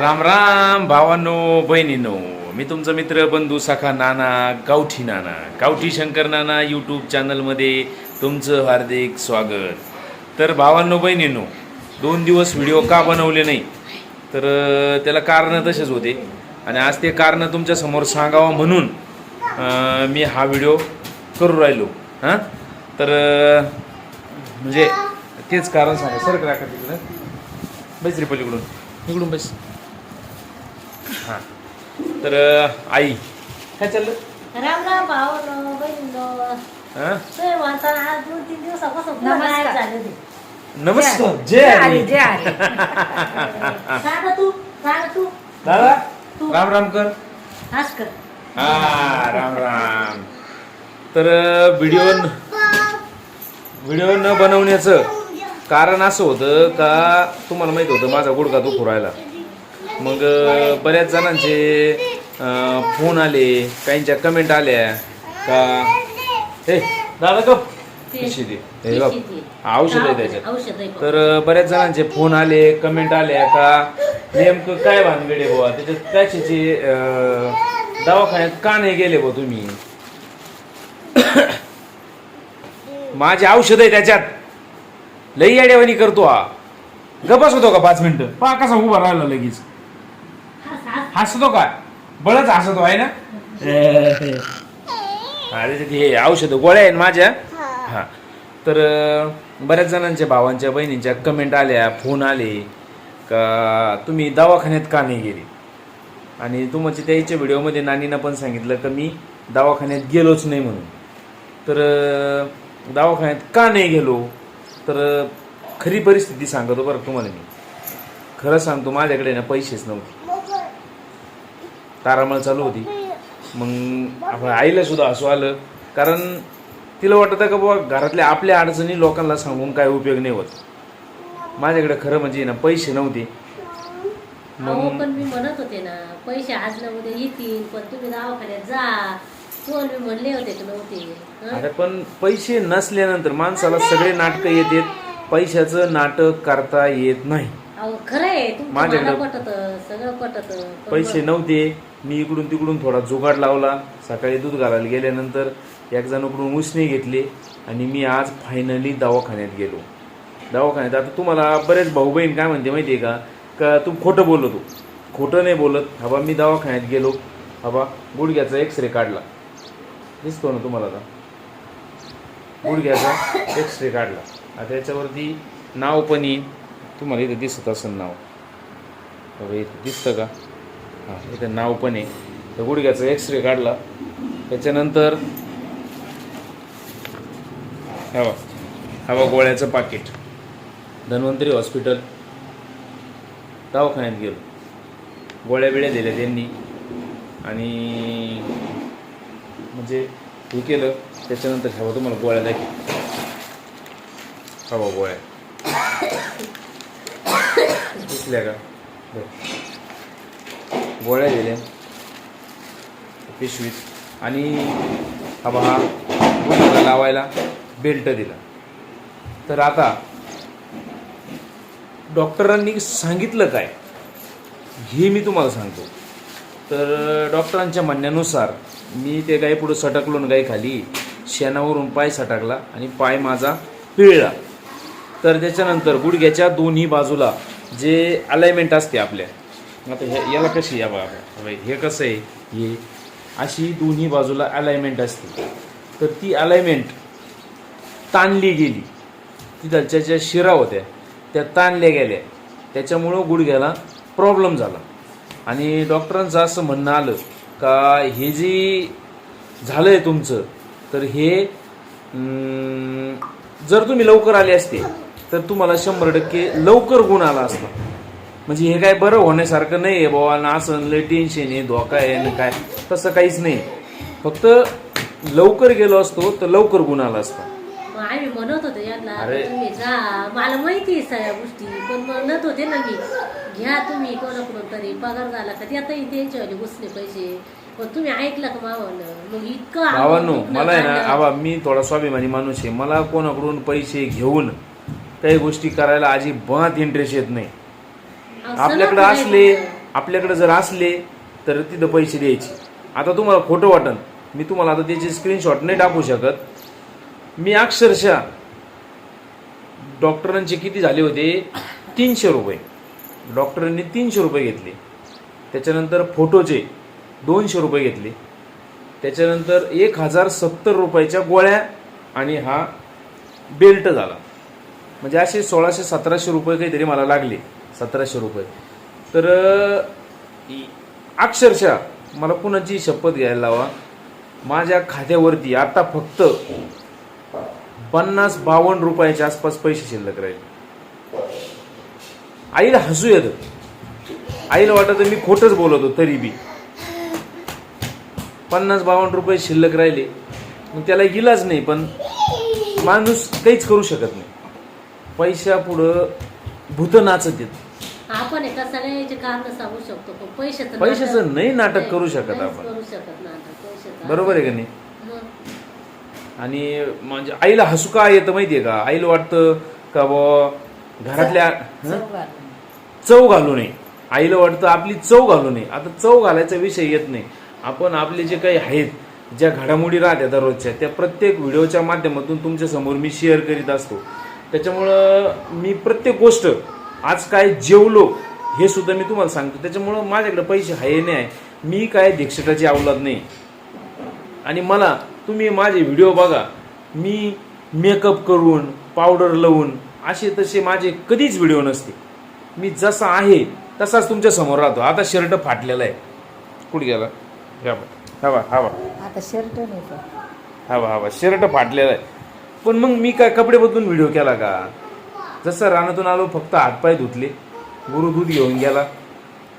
राम राम भावांनो बहिणीनो. मी तुमचा मित्र बंधू सखा नाना गावठी नाना गावठी शंकर नाना यूट्यूब चॅनलमध्ये तुमचं हार्दिक स्वागत. तर भावांनो बहिणीनो दोन दिवस व्हिडिओ का बनवले नाही? तर त्याला कारणं तसेच होते. आणि आज ते कारणं तुमच्यासमोर सांगावं म्हणून मी हा व्हिडिओ करू राहिलो. हां? तर म्हणजे तेच कारण सांगा. सर का तिकडं. बैस रे पलीकडून. इकडून बस. हां. तर आई काय चाललं? राम राम भाऊ बहिणीनो हां? ते म्हणता आज दोन तीन दिवसापासून पुन्हा नमस्कार. गायब झाले ते. नमस्कार. जय जय हरी. हरी. जय तू सांग तू. दादा तू. राम राम कर. हास कर. हा राम राम. तर व्हिडिओ व्हिडिओ न बनवण्याचं कारण असं होतं का तुम्हाला माहीत होतं माझा गुडघा दुखू राहिला. मग बऱ्याच जणांचे फोन आले काहींच्या कमेंट आल्या. का? हे दादा गप. दे. हे औषध आहे त्याच्यात. आहे. तर बऱ्याच जणांचे फोन आले कमेंट आल्या का? नेमकं काय भानगडे बुवा? त्याच्यात अं, दवाखान्यात का नाही गेले बुवा तुम्ही? माझे औषध आहे त्याच्यात. लई अडेवाणी करतो हा. गपस होतो का पाच मिनिटं? पा कसा उभा राहिला लगेच. हसतो का बळच हसतो आहे ना? अरे ते हे औषध गोळ्या आहेत माझ्या. हा. तर बऱ्याच जणांच्या भावांच्या बहिणींच्या कमेंट आल्या फोन आले का तुम्ही दवाखान्यात का नाही गेले? आणि तुमच्या त्याच्या व्हिडिओमध्ये नानीनं पण सांगितलं का मी दवाखान्यात गेलोच नाही म्हणून. तर दवाखान्यात का नाही गेलो? तर खरी परिस्थिती सांगतो बरं तुम्हाला मी. खरं सांगतो माझ्याकडे ना पैसेच नव्हते. तारामळ चालू होती. मग आपण आईला सुद्धा हसू आलं. कारण तिला वाटतं का बाबा घरातल्या आपल्या अडचणी लोकांना सांगून काय उपयोग नाही होत. माझ्याकडे खरं म्हणजे ना पैसे नव्हते. अहो पण मी म्हणत होते ना पैसे आज ना उद्या येतील पण तुम्ही दवाखान्यात जा. कोण मी म्हणले होते की नव्हते. पण पैसे नसल्यानंतर माणसाला सगळे नाटकं येतात पैशाचं नाटक करता येत नाही. अहो खरं आहे माझ्याकडं- पटत सगळं पटत पैसे नव्हते. मी इकडून तिकडून थोडा जुगाड लावला. सकाळी दूध घालायला गेल्यानंतर एक जणाकडून उसने घेतले आणि मी आज फायनली दवाखान्यात गेलो. दवाखान्यात आता तुम्हाला बरेच भाऊ बहीण काय म्हणते माहिती आहे का? का तू खोटं बोलतो खोटं नाही बोलत. हबा मी दवाखान्यात गेलो. हबा गुडघ्याचा एक्सरे काढला. दिसतो ना तुम्हाला आता? गुडघ्याचा एक्सरे काढला. आता त्याच्यावरती नाव पण येईल. तुम्हाला इथं दिसत असेल नाव. अरे इथं दिसतं का? हां इथं नाव पण आहे. तर गुडघ्याचा एक्सरे काढला. त्याच्यानंतर हवा हवा गोळ्याचं पाकिट धन्वंतरी हॉस्पिटल दवाखान्यात गेलो. गोळ्या बिळ्या दिल्या त्यांनी. आणि म्हणजे हे केलं त्याच्यानंतर हवा तुम्हाला गोळ्या दाखी हवा गोळ्या. दिसल्या का? बरं. गोळ्या दिल्या. पिशवीत. आणि हा बहा गुडघ्याला लावायला बेल्ट दिला. तर आता डॉक्टरांनी सांगितलं काय? हे मी तुम्हाला सांगतो. तर डॉक्टरांच्या म्हणण्यानुसार मी ते गाई पुढं सटकलो ना गाई खाली शेणावरून पाय सटकला आणि पाय माझा पिळला. तर त्याच्यानंतर गुडघ्याच्या दोन्ही बाजूला जे अलाइनमेंट असते आपल्या. आता हे याला कशी या बघा बाई, हे कसं आहे? हे अशी दोन्ही बाजूला अलाइनमेंट असते. तर ती अलाइनमेंट ताणली गेली. तिथलच्या ज्या शिरा होत्या त्या ताणल्या गेल्या. त्याच्यामुळं गुडघ्याला प्रॉब्लेम झाला. आणि डॉक्टरांचं असं म्हणणं आलं का हे जे झालं आहे तुमचं तर हे जर तुम्ही लवकर आले असते तर तुम्हाला शंभर टक्के लवकर गुण आला असता. म्हणजे हे काय बरं होण्यासारखं नाही आहे बाबा ना असं लय टेन्शन आहे धोका आहे ना काय. तसं काहीच नाही. फक्त लवकर गेलो असतो तर लवकर गुण आला असता. मग आम्ही म्हणत होतो यांना अरे. तुम्ही जा मला माहिती आहे सगळ्या गोष्टी पण म्हणत होते ना मी घ्या तुम्ही कोणाकडून तरी पगार झाला का त्यातही त्यांच्यावाले घुसले पैसे. पण तुम्ही ऐकलं का मावानं मग इतकं अंगावर भावांनो दुखणं मला आहे ना झालं. आबा मी थोडा स्वाभिमानी माणूस आहे. मला कोणाकडून पैसे घेऊन काही गोष्टी करायला अजिबात इंटरेस्ट येत नाही. आपल्याकडे असले. आपल्याकडे जर असले तर तिथं पैसे द्यायचे. आता तुम्हाला खोटं वाटन मी तुम्हाला आता त्याची स्क्रीनशॉट नाही टाकू शकत. मी अक्षरशः डॉक्टरांचे किती झाले होते? तीनशे रुपये. डॉक्टरांनी तीनशे रुपये घेतले. त्याच्यानंतर फोटोचे दोनशे रुपये घेतले. त्याच्यानंतर एक हजार सत्तर रुपयाच्या गोळ्या आणि हा बेल्ट झाला. म्हणजे असे सोळाशे सतराशे रुपये काहीतरी मला लागले सतराशे रुपये. तर अक्षरशः मला कुणाची शपथ घ्यायला लावा. माझ्या खात्यावरती आता फक्त पन्नास बावन्न रुपयाच्या आसपास पैसे शिल्लक राहिले. आईला हसू येतं. आईला वाटत मी खोटंच होतो तरी बी. पन्नास बावन्न रुपये शिल्लक राहिले. मग त्याला इलाज नाही पण माणूस काहीच करू शकत नाही. पैशा पुढं भूत नाचत येत आपण एका सगळ्याचे कारण सांगू शकतो पण पैशाचं पैशाचं नाही नाटक करू शकत आपण. करू शकत नाटक पैशाचं बरोबर आहे का नाही. आणि म्हणजे आईला हसू का येतं माहितीये का? आईला वाटतं का बुवा घरातल्या हं? चव घालू नये. आईला वाटतं आपली चव घालू नये. आता चव घालायचा विषय येत नाही. आपण आपले जे काही आहेत ज्या घडामोडी राहत्या दररोजच्या त्या प्रत्येक व्हिडिओच्या माध्यमातून तुमच्यासमोर मी शेअर करीत असतो. त्याच्यामुळं मी प्रत्येक गोष्ट आज काय जेवलो हे सुद्धा मी तुम्हाला सांगतो. त्याच्यामुळं माझ्याकडे पैसे आहे नाही आहे मी काय दीक्षिताची अवलाद नाही. आणि मला तुम्ही माझे व्हिडिओ बघा. मी मेकअप करून पावडर लावून असे तसे माझे कधीच व्हिडिओ नसते. मी जसा आहे तसाच तुमच्यासमोर राहतो. आता शर्ट फाटलेला आहे. कुठे गेला? हवा हवा हवा आता शर्ट हवा हवा शर्ट फाटलेला आहे. पण मग मी काय कपडे बदलून व्हिडिओ केला का? जसं रानातून आलो फक्त हातपाय धुतले. गुरु दूध घेऊन गेला.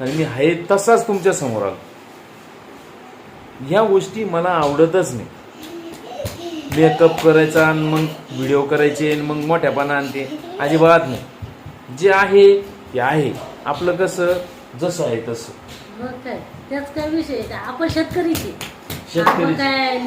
आणि मी आहे तसाच तुमच्यासमोर आलो. ह्या गोष्टी मला आवडतच नाही. मेकअप करायचा आणि मग व्हिडिओ करायचे आणि मग मोठ्यापणा आणते. अजिबात नाही. जे आहे ते आहे. आपलं कसं जसं आहे तसं. मग काय? त्याच काय विषय आपण शेतकरीचे शेतकरी. काय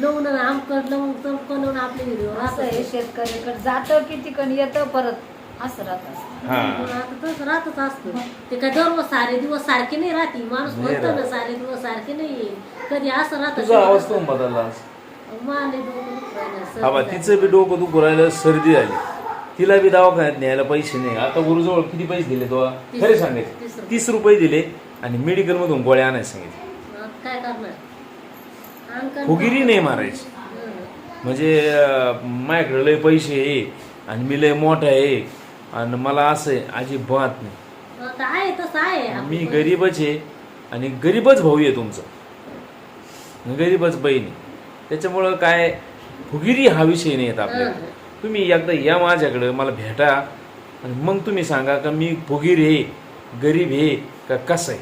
लावून आणि आमकड लावून तमकड लावून आपले व्हिडिओ असं आहे शेतकऱ्याकडे जातं किती कण येतं परत असं राहत असतं. हा. आता तसं राहतच असतं. ते काय दररोज सारे दिवस सारखे नाही राहते माणूस नाही म्हणतो ना राहत. सारे दिवस सारखे नाही कधी असं तुझा आवाज राहतं तो बदलला आज. माने डोकं दुखायला, सर्दी हा बा. तिचं बी डोकं दुखू राहिलं सर्दी झाली. तिला बी दवाखान्यात न्यायला पैसे नाही. आता गुरुजवळ किती पैसे दिले तो? तीस- खरे तीस सांगायचे रुपये. तीस रुपये दिले आणि मेडिकल मधून गोळ्या आणायला सांगितले. काय करणार? फुगिरी नाही मारायची. हं. म्हणजे माझ्याकडे लय पैसे आहे आणि मी लय मोठा आहे आणि मला असं आहे अजिबात नाही. आपण मी गरीबच आहे आणि गरीबच भाऊ आहे तुमचा. गरीबच बहीण आहे. त्याच्यामुळं काय फुगिरी हा विषय नाही येत आपल्याकडे हं. तुम्ही एकदा या माझ्याकडं मला भेटा आणि मग तुम्ही सांगा का मी फुगीर आहे गरीब आहे का कसं आहे?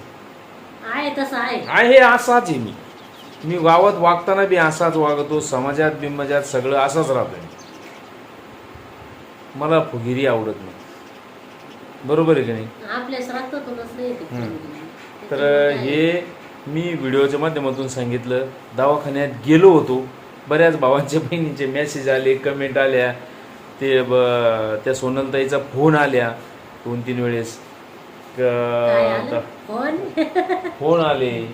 आहे तसं आहे. आहे असाच आहे मी. मी गावात वागताना बी असाच वागतो समाजात बिंबजात सगळं असाच राहतो मला फुगिरी आवडत नाही. बरोबर आहे की नाही. तर? हे मी व्हिडिओच्या माध्यमातून सांगितलं. दवाखान्यात गेलो होतो. बऱ्याच भावांच्या बहिणींचे मेसेज आले कमेंट आल्या. ते ब- त्या सोनलताईचा फोन आल्या दोन तीन वेळेस फोन आले.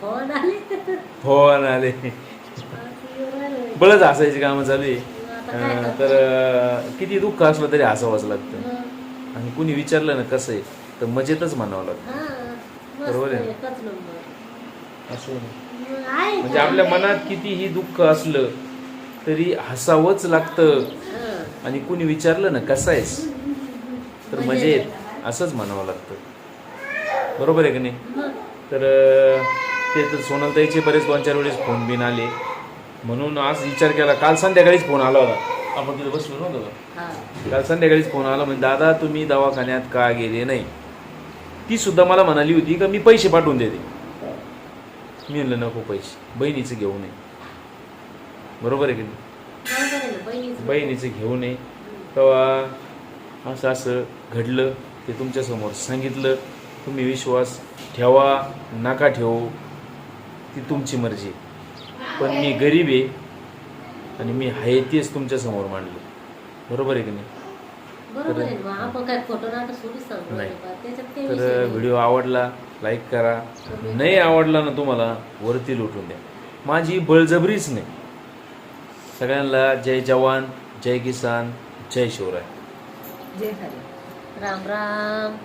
फोन आलं फोन आले. बळच हसायची कामं चालू आहे? तर किती दुःख असलं तरी हसावंच लागतं. आणि कुणी विचारलं ना कसं आहे तर मजेतच म्हणावं लागतं बरोबर आहे. असं म्हणजे? आपल्या मनात कितीही दुःख असलं तरी हसावंच लागतं. आणि कुणी विचारलं ना कसं आहेस तर. मजेत असंच म्हणावं लागतं बरोबर आहे की नाही? तर ते तर सोनलताईचे बरेच दोन चार वेळेस फोन बिन आले. म्हणून आज विचार केला काल संध्याकाळीच फोन आला होता. आपण तिथे बसलो नव्हतो. काल संध्याकाळीच फोन आला म्हणजे दादा तुम्ही दवाखान्यात का गेले नाही? ती सुद्धा मला म्हणाली होती का मी पैसे पाठवून देते. मी म्हणलं नको पैसे बहिणीचे घेऊ नये. बरोबर आहे की नाही. बहिणीचे घेऊ नये. तेव्हा असं असं घडलं ते तुमच्यासमोर सांगितलं. तुम्ही विश्वास ठेवा नका ठेवू ती तुमची मर्जी. पण मी गरीब आहे आणि मी आहे तेच तुमच्यासमोर मांडलं. बरोबर आहे की नाही? नाही. तर. व्हिडिओ आवडला लाईक करा. नाही आवडला ना तुम्हाला वरती लुटून द्या. माझी बळजबरीच नाही. सगळ्यांना जय जवान जय किसान जय शिवराय. जे हरे. राम राम.